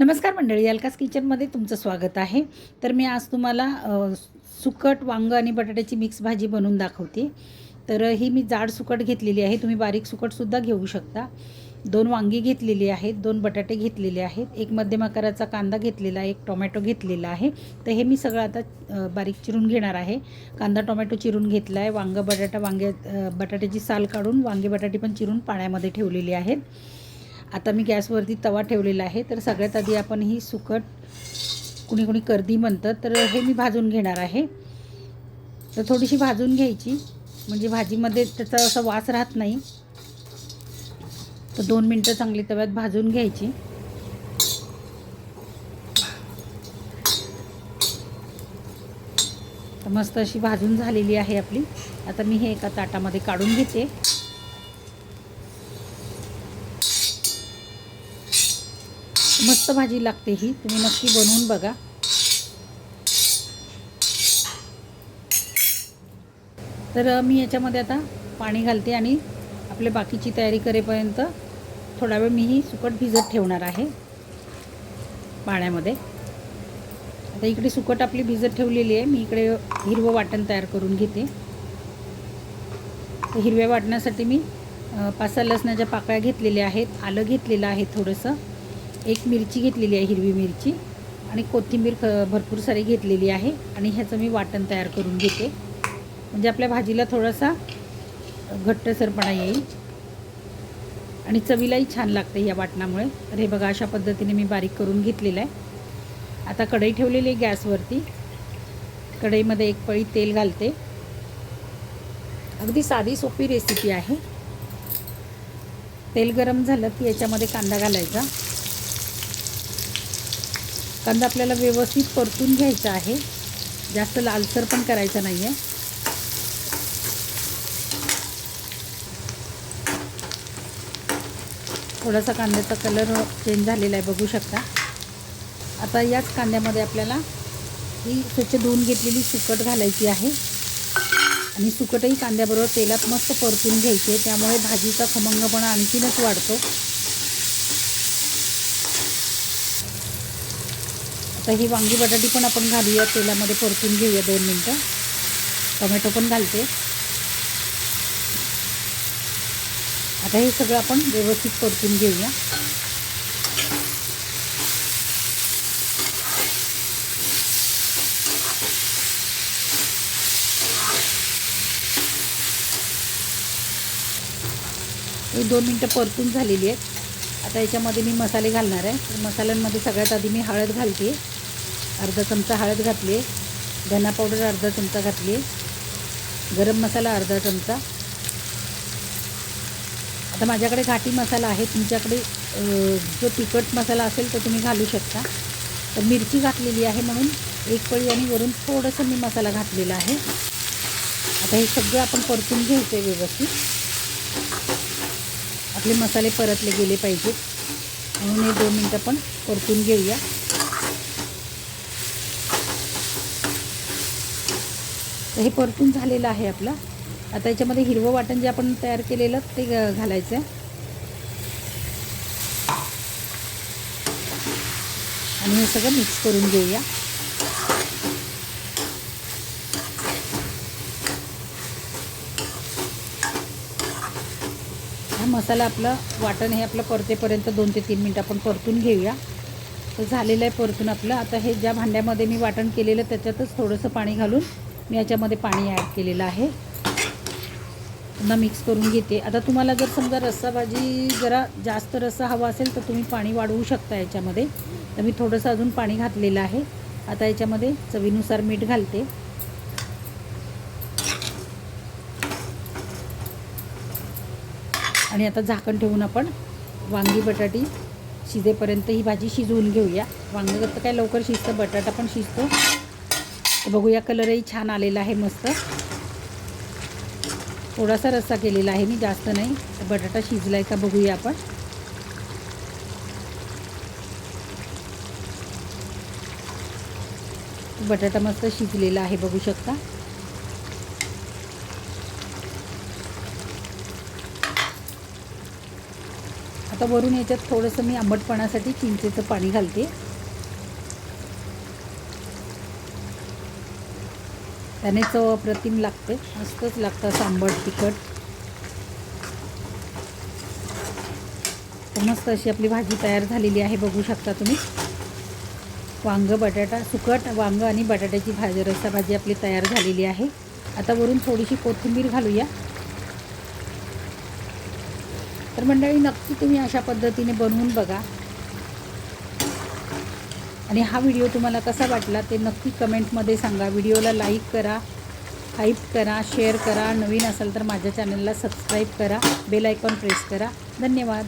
नमस्कार मंडळी अलकास किचनमध्ये तुमचं स्वागत आहे. तर मी आज तुम्हाला सुकट वांगं आणि बटाट्याची मिक्स भाजी बनवून दाखवते. तर ही मी जाड सुकट घेतलेली आहे. तुम्ही बारीक सुकटसुद्धा घेऊ शकता. दोन वांगी घेतलेली आहेत दोन बटाटे घेतलेले आहेत एक मध्यम आकाराचा कांदा घेतलेला आहे एक टोमॅटो घेतलेला आहे. तर हे मी सगळं आता बारीक चिरून घेणार आहे. कांदा टोमॅटो चिरून घेतला आहे. वांगं बटाटा वांगे बटाट्याची साल काढून वांगे बटाटे पण चिरून पाण्यामध्ये ठेवलेली आहेत. आता मी गॅसवरती तवा ठेवलेला आहे तर सगळ्यात आधी आपण ही सुकट कुणी कुणी कर्दी म्हणतं तर हे मी भाजून घेणार आहे. तर थोडीशी भाजून घ्यायची म्हणजे भाजीमध्ये त्याचा असा वास राहत नाही. तर दोन मिनटं चांगली तव्यात भाजून घ्यायची. तर मस्त अशी भाजून झालेली आहे आपली. आता मी हे एका ताटामध्ये काढून घेते. मस्त भाजी लागते ही. तुम्ही नक्की बनवून बघा. तर मी याच्यामध्ये आता पाणी घालते आणि आपल्या बाकीची तयारी करेपर्यंत थोडा वेळ मी ही सुकट भिजत ठेवणार आहे पाण्यामध्ये. आता इकडे सुकट आपली भिजत ठेवलेली आहे. मी इकडे हिरवं वाटण तयार करून घेते. तर हिरव्या वाटण्यासाठी मी पाच सहा लसणाच्या पाकळ्या घेतलेल्या आहेत. आलं घेतलेलं आहे थोडंसं. एक मिरची घेतलेली आहे हिरवी मिरची आणि कोथिंबीर ख भरपूर सारी घेतलेली आहे आणि ह्याचं मी वाटण तयार करून घेते. म्हणजे आपल्या भाजीला थोडासा घट्टसरपणा येईल. आणि चवीलाही छान लागते या वाटणामुळे. तर हे बघा अशा पद्धतीने मी बारीक करून घेतलेलं आहे. आता कढई ठेवलेली आहे गॅसवरती. कढईमध्ये एक पळी तेल घालते. अगदी साधी सोपी रेसिपी आहे. तेल गरम झालं की याच्यामध्ये कांदा घालायचा. कांदा आपल्याला व्यवस्थित परतून घ्यायचा आहे. जास्त लालसर पण करायचा नाही आहे थोडासा कांद्याचा कलर चेंज झालेला आहे बघू शकता. आता याच कांद्यामध्ये आपल्याला ही स्वच्छ धुवून घेतलेली सुकट घालायची आहे. आणि सुकटही कांद्याबरोबर तेलात मस्त परतून घ्यायची आहे. त्यामुळे भाजीचा खमंगपणा आणखीनच वाढतो. आता ही वांगी बटाटी पण आपण घालूया तेलामध्ये परतून घेऊया दोन मिनटं. टोमॅटो पण घालते. आता हे सगळं आपण व्यवस्थित परतून घेऊया. हे दोन मिनटं परतून झालेली आहेत. आता याच्यामध्ये मी मसाले घालणार आहे. तर मसाल्यांमध्ये सगळ्यात आधी मी हळद घालते. अर्धा चमचा हळद घातली. आहे धना पावडर अर्धा चमचा घातली. आहे गरम मसाला अर्धा चमचा. आता माझ्याकडे घाटी मसाला आहे. तुमच्याकडे जो तिखट मसाला असेल तो तुम्ही घालू शकता. तर मिरची घातलेली आहे म्हणून एक पळी आणि वरून थोडंसं मी मसाला घातलेला आहे. आता हे सगळं आपण परतून घ्यायचं आहे व्यवस्थित. आपले मसाले परतले गेले पाहिजेत. म्हणून हे दोन मिनटं पण परतून घेऊया. तर हे परतून झालेलं आहे आपलं. आता याच्यामध्ये हिरवं वाटण जे आपण तयार केलेलं ते घालायचं आहे. आणि हे सगळं मिक्स करून घेऊया. मसाला आपलं वाटण हे आपलं परतेपर्यंत दोन ते तीन मिनटं आपण परतून घेऊया. तर झालेलं आहे परतून आपलं. आता हे ज्या भांड्यामध्ये मी वाटण केलेलं त्याच्यातच थोडंसं पाणी घालून मी याच्यामध्ये पाणी ॲड केलेलं आहे. पुन्हा मिक्स करून घेते. आता तुम्हाला जर समजा रस्सा भाजी जरा जास्त रस्सा हवा असेल तर तुम्ही पाणी वाढवू शकता याच्यामध्ये. तर मी थोडंसं अजून पाणी घातलेलं आहे. आता याच्यामध्ये चवीनुसार मीठ घालते. आणि आता झाकण ठेवून आपण वांगी बटाटी शिजेपर्यंत ही भाजी शिजवून घेऊया. वांगं तर काय लवकर शिजतं बटाटा पण शिजतो. तर बघूया कलरही छान आलेला आहे मस्त. थोडासा रस्सा केलेला आहे मी जास्त नाही. तर बटाटा शिजला आहे का बघूया आपण. बटाटा मस्त शिजलेला आहे बघू शकता. आता वरून याच्यात थोडंसं मी आंबटपणासाठी चिंचेचं पाणी घालते. त्याने चव अप्रतिम लागते. मस्तच लागतं असं आंबट तिखट. तर मस्त अशी आपली भाजी तयार झालेली आहे बघू शकता तुम्ही. वांग बटाटा सुकट वांग आणि बटाट्याची भाजी रस्सा भाजी आपली तयार झालेली आहे. आता वरून थोडीशी कोथिंबीर घालूया. तर मंडळी नक्की तुम्ही अशा पद्धतीने बनवून बघा. आणि हा व्हिडिओ तुम्हाला कसा वाटला ते नक्की कमेंटमध्ये सांगा. व्हिडिओला लाईक करा हाईप करा शेअर करा. नवीन असाल तर माझ्या चॅनलला सबस्क्राईब करा. बेल आयकॉन प्रेस करा. धन्यवाद.